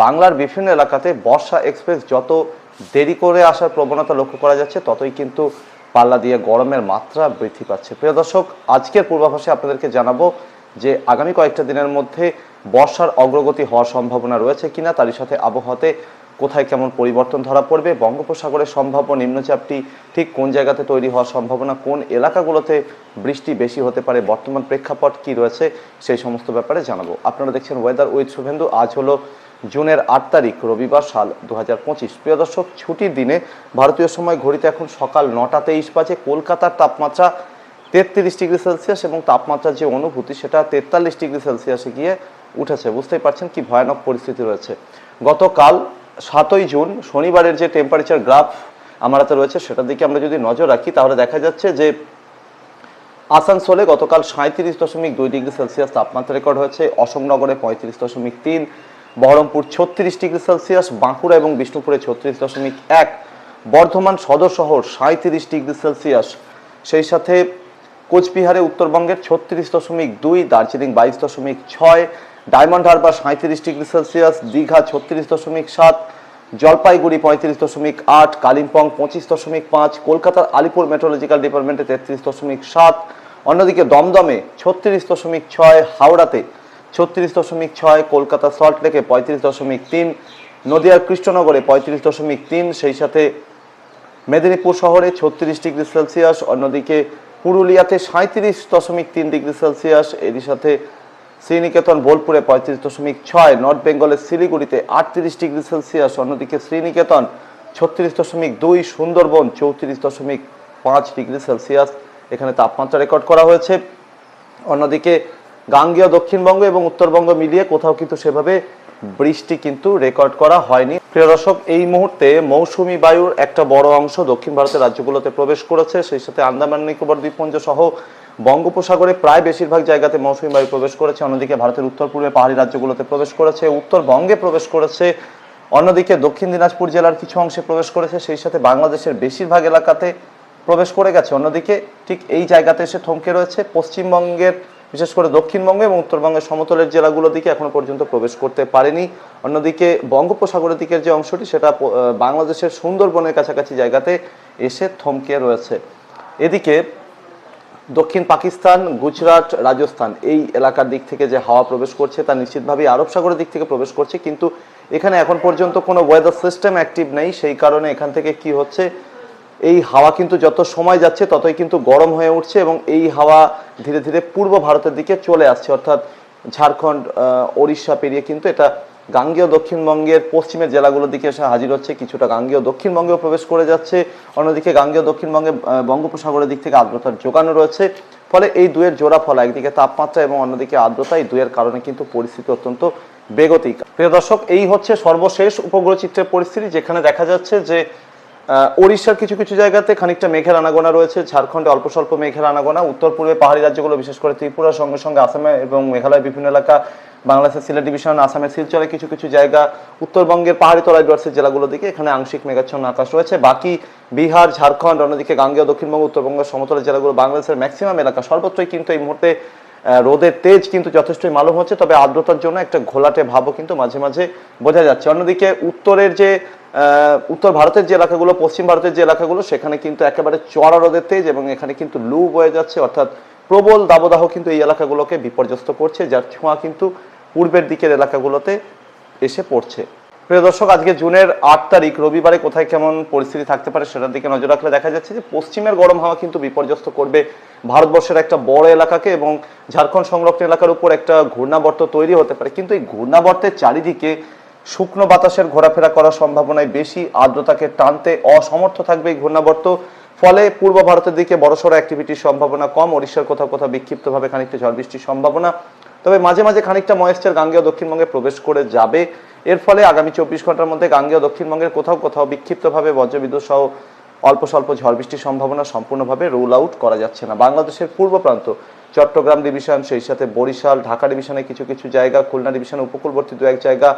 বাংলার বিভিন্ন এলাকাতে বর্ষা এক্সপ্রেস যত দেরি করে আসার প্রবণতা লক্ষ্য করা যাচ্ছে, ততই কিন্তু পাল্লা দিয়ে গরমের মাত্রা বৃদ্ধি পাচ্ছে। প্রিয় দর্শক, আজকের পূর্বাভাসে আপনাদেরকে জানাব যে আগামী কয়েকটা দিনের মধ্যে বর্ষার অগ্রগতি হওয়ার সম্ভাবনা রয়েছে কিনা তারই সাথে আবহাওয়াতে কোথায় কেমন পরিবর্তন ধরা পড়বে, বঙ্গোপসাগরের সম্ভাব্য নিম্নচাপটি ঠিক কোন জায়গাতে তৈরি হওয়ার সম্ভাবনা, কোন এলাকাগুলোতে বৃষ্টি বেশি হতে পারে, বর্তমান প্রেক্ষাপট কি রয়েছে, সেই সমস্ত ব্যাপারে জানাব। আপনারা দেখছেন ওয়েদার উইথ শুভেন্দু, আজ হলো জুনের আট তারিখ, রবিবার সাল দু হাজার পঁচিশ। প্রিয় দর্শক, ছুটির দিনে ভারতীয় সময় ঘড়িতে এখন সকাল নটা তেইশ বাজে। কলকাতার তাপমাত্রা তেত্রিশ ডিগ্রি সেলসিয়াস এবং তাপমাত্রার যে অনুভূতি, সেটা তেতাল্লিশ ডিগ্রি সেলসিয়াসে গিয়ে উঠেছে। বুঝতেই পারছেন কি ভয়ানক পরিস্থিতি রয়েছে। গতকাল সাতই জুন, শনিবারের যে টেম্পারেচার গ্রাফ আমার হাতে রয়েছে, সেটার দিকে আমরা যদি নজর রাখি, তাহলে দেখা যাচ্ছে যে আসানসোলে গতকাল সাঁত্রিশ দশমিক দুই ডিগ্রি সেলসিয়াস তাপমাত্রা রেকর্ড হয়েছে। অশোকনগরে পঁয়ত্রিশ দশমিক তিন বহরমপুর ছত্রিশ ডিগ্রি সেলসিয়াস, বাঁকুড়া এবং বিষ্ণুপুরে ছত্রিশ দশমিক এক, বর্ধমান সদর শহর সাঁত্রিশ ডিগ্রি সেলসিয়াস। সেই সাথে কোচবিহারে উত্তরবঙ্গের ছত্রিশ দশমিক দুই, দার্জিলিং বাইশ দশমিক ছয়, ডায়মন্ড হারবার সাঁত্রিশ ডিগ্রি সেলসিয়াস, দীঘা ছত্রিশ দশমিক সাত, জলপাইগুড়ি পঁয়ত্রিশ দশমিক আট, কালিম্পং পঁচিশ দশমিক পাঁচ, কলকাতার আলিপুর মেট্রোলজিক্যাল ডিপার্টমেন্টে তেত্রিশ দশমিক সাত, অন্যদিকে দমদমে ছত্রিশ দশমিক ছয়, হাওড়াতে ছত্রিশ দশমিক ছয়, কলকাতা সল্টলেকে পঁয়ত্রিশ দশমিক তিন, নদিয়ার কৃষ্ণনগরে পঁয়ত্রিশ দশমিক তিন, সেই সাথে মেদিনীপুর শহরে ছত্রিশ ডিগ্রি সেলসিয়াস, অন্যদিকে পুরুলিয়াতে সাঁত্রিশ দশমিক তিন ডিগ্রি সেলসিয়াস, এরই সাথে শ্রীনিকেতন, বোলপুরে পঁয়ত্রিশ দশমিক ছয়, নর্থ বেঙ্গলের শিলিগুড়িতে আটত্রিশ ডিগ্রি সেলসিয়াস, অন্যদিকে শ্রীনিকেতন ছত্রিশ দশমিক দুই, সুন্দরবন চৌত্রিশ দশমিক পাঁচ ডিগ্রি সেলসিয়াস। এখানে তাপমাত্রা রেকর্ড করা হয়েছে। অন্যদিকে গাঙ্গেয় দক্ষিণবঙ্গ এবং উত্তরবঙ্গ মিলিয়ে কোথাও কিন্তু সেভাবে বৃষ্টি কিন্তু রেকর্ড করা হয়নি। প্রিয় দর্শক, এই মুহূর্তে মৌসুমী বায়ুর একটা বড় অংশ দক্ষিণ ভারতের রাজ্যগুলোতে প্রবেশ করেছে। সেই সাথে আন্দামান নিকোবর দ্বীপপুঞ্জ সহ বঙ্গোপসাগরে প্রায় বেশিরভাগ জায়গাতে মৌসুমী বায়ু প্রবেশ করেছে। অন্যদিকে ভারতের উত্তর পূর্বে পাহাড়ি রাজ্যগুলোতে প্রবেশ করেছে, উত্তরবঙ্গে প্রবেশ করেছে, অন্যদিকে দক্ষিণ দিনাজপুর জেলার কিছু অংশে প্রবেশ করেছে। সেই সাথে বাংলাদেশের বেশিরভাগ এলাকাতে প্রবেশ করে গেছে। অন্যদিকে ঠিক এই জায়গাতে এসে থমকে রয়েছে। পশ্চিমবঙ্গের বিশেষ করে দক্ষিণবঙ্গে এবং উত্তরবঙ্গের সমতলের জেলাগুলোর দিকে এখনও পর্যন্ত প্রবেশ করতে পারেনি। অন্যদিকে বঙ্গোপসাগরের দিকের যে অংশটি, সেটা বাংলাদেশের সুন্দরবনের কাছাকাছি জায়গাতে এসে থমকে রয়েছে। এদিকে দক্ষিণ পাকিস্তান, গুজরাট, রাজস্থান এই এলাকার দিক থেকে যে হাওয়া প্রবেশ করছে, তা নিশ্চিতভাবেই আরব সাগরের দিক থেকে প্রবেশ করছে। কিন্তু এখানে এখন পর্যন্ত কোনো ওয়েদার সিস্টেম অ্যাক্টিভ নেই। সেই কারণে এখান থেকে কি হচ্ছে এই হাওয়া কিন্তু যত সময় যাচ্ছে, ততই কিন্তু গরম হয়ে উঠছে এবং এই হাওয়া ধীরে ধীরে পূর্ব ভারতের দিকে চলে আসছে। অর্থাৎ ঝাড়খণ্ড ওড়িশা পেরিয়ে কিন্তু এটা গাঙ্গেয় দক্ষিণবঙ্গের পশ্চিমের জেলাগুলোর দিকে এসে হাজির হচ্ছে। কিছুটা গাঙ্গেয় দক্ষিণবঙ্গেও প্রবেশ করে যাচ্ছে। অন্যদিকে গাঙ্গেয় দক্ষিণবঙ্গে বঙ্গোপসাগরের দিক থেকে আর্দ্রতার যোগানো রয়েছে। ফলে এই দুয়ের জোড়া ফল, একদিকে তাপমাত্রা এবং অন্যদিকে আর্দ্রতা, এই দুয়ের কারণে কিন্তু পরিস্থিতি অত্যন্ত বেগতিক। প্রিয় দর্শক, এই হচ্ছে সর্বশেষ উপগ্রহ চিত্রের পরিস্থিতি, যেখানে দেখা যাচ্ছে যে ওড়িশার কিছু কিছু জায়গাতে খানিকটা মেঘের আনাগোনা রয়েছে। ঝাড়খণ্ডে অল্প স্বল্প মেঘের আনাগোনা। উত্তর পূর্বে পাহাড়ি রাজ্যগুলো, বিশেষ করে ত্রিপুরার সঙ্গে সঙ্গে আসামে এবং মেঘালয়ের বিভিন্ন এলাকা, বাংলাদেশের সিলেট ডিভিশন আসামের শিলচরে কিছু কিছু জায়গা, উত্তরবঙ্গের পাহাড়ি তরাই ডোয়ার্সের জেলাগুলোর দিকে এখানে আংশিক মেঘাচ্ছন্ন আকাশ রয়েছে। বাকি বিহার, ঝাড়খণ্ড, অন্যদিকে গাঙ্গেয়, দক্ষিণবঙ্গ উত্তরবঙ্গের সমতলের জেলাগুলো, বাংলাদেশের ম্যাক্সিমাম এলাকা সর্বত্রই কিন্তু এই মুহূর্তে রোদের তেজ কিন্তু যথেষ্টই মালুম হচ্ছে। তবে আর্দ্রতার জন্য একটা ঘোলাটে ভাবও কিন্তু মাঝে মাঝে বোঝা যাচ্ছে। অন্যদিকে উত্তরের যে উত্তর ভারতের যে এলাকাগুলো, পশ্চিম ভারতের যে এলাকাগুলো, সেখানে কিন্তু একেবারে চড়া রোদের তেজ এবং এখানে কিন্তু লু বয়ে যাচ্ছে। অর্থাৎ প্রবল দাবদাহ কিন্তু এই এলাকাগুলোকে বিপর্যস্ত করছে, যার ছোঁয়া কিন্তু পূর্বের দিকের এলাকাগুলোতে এসে পড়ছে। প্রিয় দর্শক, আজকে জুনের আট তারিখ, রবিবারে কোথায় কেমন পরিস্থিতি থাকতে পারে সেটার দিকে নজর রাখলে দেখা যাচ্ছে যে পশ্চিমের গরম হাওয়া কিন্তু বিপর্যস্ত করবে ভারতবর্ষের একটা বড় এলাকাকে এবং ঝাড়খণ্ড সংরক্ষণ এলাকার উপর একটা ঘূর্ণাবর্ত তৈরি হতে পারে। কিন্তু এই ঘূর্ণাবর্তের চারিদিকে শুকনো বাতাসের ঘোরাফেরা করার সম্ভাবনায় বেশি আর্দ্রতাকে টানতে অসমর্থ থাকবে এই ঘূর্ণাবর্ত। ফলে পূর্ব ভারতের দিকে বড়সড় অ্যাক্টিভিটির সম্ভাবনা কম, ওড়িশার কোথাও কোথাও বিক্ষিপ্তভাবে খানিকটা ঝড় বৃষ্টির সম্ভাবনা। তবে মাঝে মাঝে খানিকটা ময়েশ্চার গাঙ্গেয় দক্ষিণবঙ্গে প্রবেশ করে যাবে। এর ফলে আগামী চব্বিশ ঘণ্টার মধ্যে গাঙ্গেয় দক্ষিণবঙ্গের কোথাও কোথাও বিক্ষিপ্তভাবে বজ্রবিদ্যুৎ সহ অল্প স্বল্প ঝড় বৃষ্টির সম্ভাবনা সম্পূর্ণভাবে রুল আউট করা যাচ্ছে না। বাংলাদেশের পূর্ব প্রান্ত চট্টগ্রাম ডিভিশন, সেই সাথে বরিশাল, ঢাকা ডিভিশনে কিছু কিছু জায়গা, খুলনা ডিভিশনে উপকূলবর্তী দু এক জায়গা,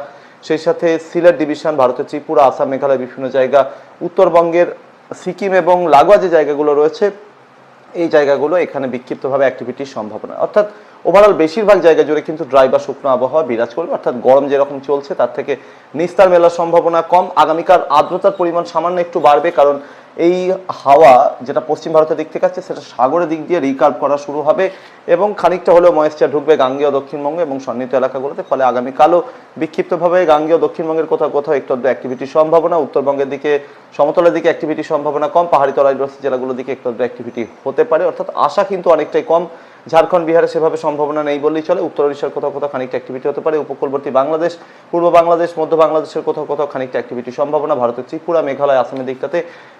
সেই সাথে সিলেট ডিভিশন, ভারতের ত্রিপুরা, আসাম, মেঘালয় বিভিন্ন জায়গা, উত্তরবঙ্গের সিকিম এবং লাগোয়া যে জায়গাগুলো রয়েছে, এই জায়গাগুলো এখানে বিক্ষিপ্তভাবে অ্যাক্টিভিটির সম্ভাবনা। অর্থাৎ ওভারঅল বেশিরভাগ জায়গা জুড়ে কিন্তু ড্রাই বা শুকনো আবহাওয়া বিরাজ করবে। অর্থাৎ গরম যেরকম চলছে, তার থেকে নিস্তার মেলার সম্ভাবনা কম। আগামীকাল আর্দ্রতার পরিমাণ সামান্য একটু বাড়বে, কারণ এই হাওয়া যেটা পশ্চিম ভারতের দিক থেকে আসছে, সেটা সাগরের দিক দিয়ে রিকার্ভ করা শুরু হবে এবং খানিকটা হলেও ময়েশ্চার ঢুকবে গাঙ্গেয় দক্ষিণবঙ্গ এবং সন্নিহিত এলাকাগুলোতে। ফলে আগামীকালও বিক্ষিপ্তভাবে গাঙ্গেয় দক্ষিণবঙ্গের কোথাও কোথাও একটু আধটু অ্যাক্টিভিটির সম্ভাবনা, উত্তরবঙ্গের দিকে, সমতলের দিকে অ্যাক্টিভিটির সম্ভাবনা কম, পাহাড়ি তরাইগ্রস্ত জেলাগুলোর দিকে একটু আধটু অ্যাক্টিভিটি হতে পারে। অর্থাৎ আশা কিন্তু অনেকটাই কম। ঝাড়খণ্ড, বিহারে সেভাবে সম্ভাবনা নেই বললেই চলে। উত্তর ওড়িশার কোথাও কোথাও খানিকটা অ্যাক্টিভিটি হতে পারে। উপকূলবর্তী বাংলাদেশ, পূর্ব বাংলাদেশ, মধ্য বাংলাদেশের কোথাও কোথাও খানিকটা অ্যাক্টিভিটি সম্ভাবনা। ভারতের ত্রিপুরা, মেঘালয়, আসামের দিকটাতে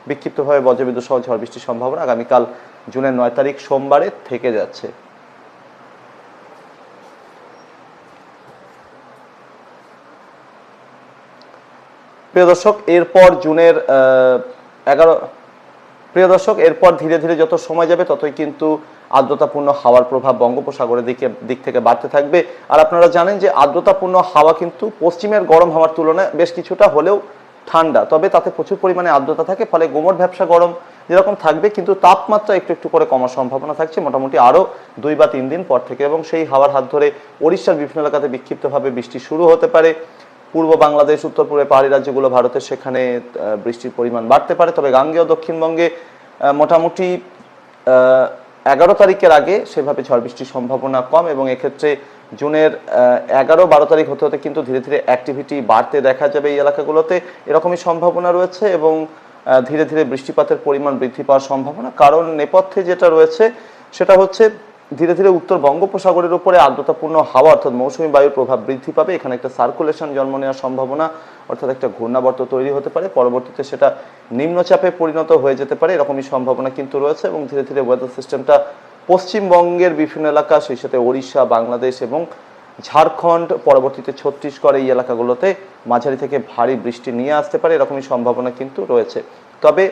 বিক্ষিপ্তভাবে বজ্রবিদ্যুৎ সহ ঝড় বৃষ্টির সম্ভাবনা আগামীকাল জুনের নয় তারিখ সোমবারে থেকে যাচ্ছে। প্রিয় দর্শক, এরপর জুনের এগারো, প্রিয় দর্শক, এরপর ধীরে ধীরে যত সময় যাবে ততই কিন্তু আর্দ্রতাপূর্ণ হাওয়ার প্রভাব বঙ্গোপসাগরের দিকে, দিক থেকে বাড়তে থাকবে। আর আপনারা জানেন যে আর্দ্রতাপূর্ণ হাওয়া কিন্তু পশ্চিমের গরম হাওয়ার তুলনায় বেশ কিছুটা হলেও ঠান্ডা। তবে তাতে প্রচুর পরিমাণে আর্দ্রতা থাকে, ফলে গোমর ব্যবসা গরম যেরকম থাকবে, কিন্তু তাপমাত্রা একটু একটু করে কমার সম্ভাবনা থাকছে মোটামুটি আরও দুই বা তিন দিন পর থেকে। এবং সেই হাওয়ার হাত ধরে ওড়িশার বিভিন্ন এলাকাতে বিক্ষিপ্তভাবে বৃষ্টি শুরু হতে পারে। পূর্ব বাংলাদেশ, উত্তর পূর্বে পাহাড়ি রাজ্যগুলো ভারতের সেখানে বৃষ্টির পরিমাণ বাড়তে পারে। তবে গাঙ্গেয় দক্ষিণবঙ্গে মোটামুটি এগারো তারিখের আগে সেভাবে ঝড় বৃষ্টির সম্ভাবনা কম এবং এক্ষেত্রে জুনের এগারো বারো তারিখ হতে হতে কিন্তু ধীরে ধীরে অ্যাক্টিভিটি বাড়তে দেখা যাবে এই এলাকাগুলোতে। এরকমই সম্ভাবনা রয়েছে এবং ধীরে ধীরে বৃষ্টিপাতের পরিমাণ বৃদ্ধি পাওয়ার সম্ভাবনা। কারণ নেপথ্যে যেটা রয়েছে সেটা হচ্ছে ধীরে ধীরে উত্তর বঙ্গোপসাগরের উপরে আর্দ্রতাপূর্ণ হাওয়া অর্থাৎ মৌসুমী বায়ুর প্রভাব বৃদ্ধি পাবে। এখানে একটা সার্কুলেশন জন্ম নেওয়ার সম্ভাবনা, অর্থাৎ একটা ঘূর্ণাবর্ত তৈরি হতে পারে। পরবর্তীতে সেটা নিম্নচাপে পরিণত হয়ে যেতে পারে, এরকমই সম্ভাবনা কিন্তু রয়েছে এবং ধীরে ধীরে ওয়েদার সিস্টেমটা পশ্চিমবঙ্গের বিভিন্ন এলাকা, সেই সাথে ওড়িশা, বাংলাদেশ এবং ঝাড়খণ্ড, পরবর্তীতে ছত্তিশগড় এই এলাকাগুলোতে মাঝারি থেকে ভারী বৃষ্টি নিয়ে আসতে পারে, এরকমই সম্ভাবনা কিন্তু রয়েছে। তবে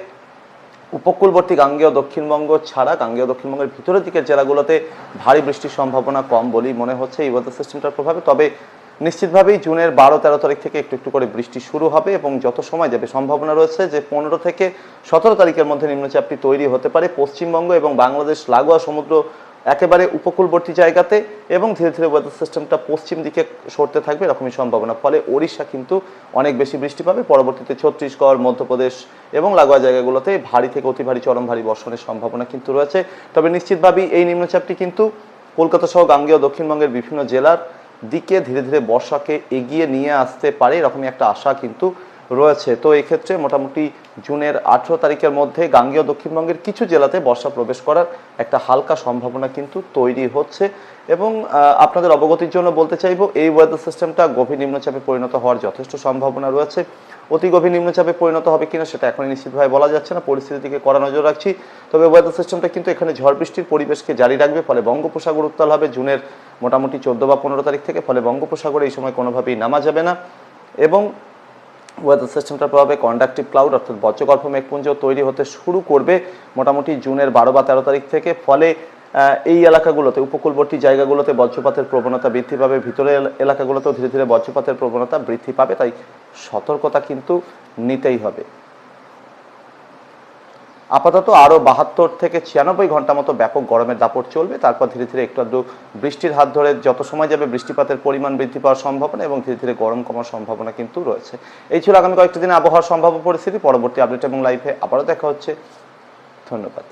উপকূলবর্তী গাঙ্গেয় দক্ষিণবঙ্গ ছাড়া গাঙ্গেয় দক্ষিণবঙ্গের ভিতরের দিকের জেলাগুলোতে ভারী বৃষ্টির সম্ভাবনা কম বলেই মনে হচ্ছে এই ওয়েদার সিস্টেমটার প্রভাবে। তবে নিশ্চিতভাবেই জুনের বারো তেরো তারিখ থেকে একটু একটু করে বৃষ্টি শুরু হবে এবং যত সময় যাবে সম্ভাবনা রয়েছে যে পনেরো থেকে সতেরো তারিখের মধ্যে নিম্নচাপটি তৈরি হতে পারে পশ্চিমবঙ্গ এবং বাংলাদেশ, লাগোয়া, সমুদ্র একেবারে উপকূলবর্তী জায়গাতে এবং ধীরে ধীরে ওয়েদার সিস্টেমটা পশ্চিম দিকে সরতে থাকবে এরকমই সম্ভাবনা। ফলে ওড়িশা কিন্তু অনেক বেশি বৃষ্টি পাবে। পরবর্তীতে ছত্তিশগড়, মধ্যপ্রদেশ এবং লাগোয়া জায়গাগুলোতে ভারী থেকে অতি ভারী চরম ভারী বর্ষণের সম্ভাবনা কিন্তু রয়েছে। তবে নিশ্চিতভাবেই এই নিম্নচাপটি কিন্তু কলকাতা সহ গাঙ্গেয় দক্ষিণবঙ্গের বিভিন্ন জেলার দিকে ধীরে ধীরে বর্ষাকে এগিয়ে নিয়ে আসতে পারে এরকমই একটা আশা কিন্তু রয়েছে। তো এক্ষেত্রে মোটামুটি জুনের আঠেরো তারিখের মধ্যে গাঙ্গেয় দক্ষিণবঙ্গের কিছু জেলাতে বর্ষা প্রবেশ করার একটা হালকা সম্ভাবনা কিন্তু তৈরি হচ্ছে। এবং আপনাদের অবগতির জন্য বলতে চাইব, এই ওয়েদার সিস্টেমটা গভীর নিম্নচাপে পরিণত হওয়ার যথেষ্ট সম্ভাবনা রয়েছে। অতি গভীর নিম্নচাপে পরিণত হবে কিনা সেটা এখনই নিশ্চিতভাবে বলা যাচ্ছে না। পরিস্থিতির দিকে কড়া নজর রাখছি। তবে ওয়েদার সিস্টেমটা কিন্তু এখানে ঝড় বৃষ্টির পরিবেশকে জারি রাখবে, ফলে বঙ্গোপসাগর উত্তাল হবে জুনের মোটামুটি চোদ্দ বা পনেরো তারিখ থেকে, ফলে বঙ্গোপসাগরে এই সময় কোনোভাবেই নামা যাবে না। এবং ওয়েদার সিস্টেমটার প্রভাবে কন্ডাক্টিভ ক্লাউড অর্থাৎ বজ্রগর্ভ মেঘপুঞ্জ তৈরি হতে শুরু করবে মোটামুটি জুনের বারো বা তেরো তারিখ থেকে। ফলে এই এলাকাগুলোতে, উপকূলবর্তী জায়গাগুলোতে বজ্রপাতের প্রবণতা বৃদ্ধি পাবে ভিতরের এলাকাগুলোতেও ধীরে ধীরে বজ্রপাতের প্রবণতা বৃদ্ধি পাবে, তাই সতর্কতা কিন্তু নিতেই হবে। আপাতত আরও বাহাত্তর থেকে ছিয়ানব্বই ঘণ্টা মতো ব্যাপক গরমের দাপট চলবে। তারপর ধীরে ধীরে একটু আধটু বৃষ্টির হাত ধরে যত সময় যাবে বৃষ্টিপাতের পরিমাণ বৃদ্ধি পাওয়ার সম্ভাবনা এবং ধীরে ধীরে গরম কমার সম্ভাবনা কিন্তু রয়েছে। এই ছিল আগামী কয়েকটি দিনে আবহাওয়ার সম্ভাব্য পরিস্থিতি। পরবর্তী আপডেট এবং লাইফে আবারও দেখা হচ্ছে। ধন্যবাদ।